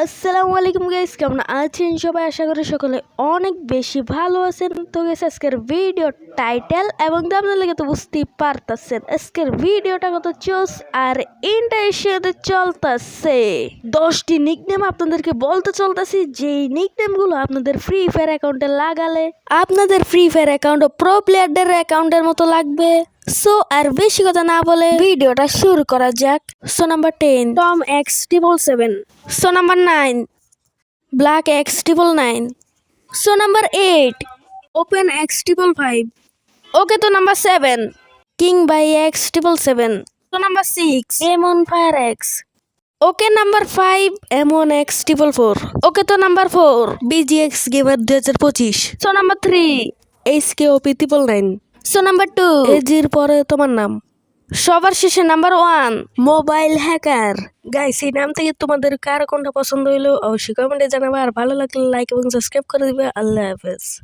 আসসালামু আলাইকুম গাইস কেমন আছেন সবাই? আশা করি সকলে অনেক বেশি ভালো আছেন। তো গাইস আজকের ভিডিও টাইটেল এবং আপনার লেগে তো বুঝতেই পারতাছেন, আজকের ভিডিওটা কত চোস আর ইন্টারেস্টে চলতেছে। দশটি নিকনেম আপনাদেরকে বলতে চলতেছি, যেই নিকনেমগুলো আপনাদের ফ্রি ফায়ার অ্যাকাউন্টে লাগালে, আপনাদের ফ্রি ফায়ার অ্যাকাউন্ট প্রো প্লেয়ারদের অ্যাকাউন্টের মতো লাগবে। সো আর বেশি কথা না বলে ভিডিওটা শুরু করা যাক। So number ten Tom X triple seven so number nine black X triple nine so number eight open X triple five okay তো number seven king by X triple seven so number six M এমন fire X okay number five এমন X triple four okay তো number four BGX gamer দুই হাজার পঁচিশ। So number three H K OP triple nine so number two. এজির পরে তোমার নাম? সবার শেষে number one. Mobile hacker. Guys এই নাম থেকে তোমাদের কার কোনটা পছন্দ হইল অবশ্যই কমেন্টে জানাবে আর ভালো লাগলে লাইক এবং সাবস্ক্রাইব করে দিবে। আল্লাহ হাফেজ।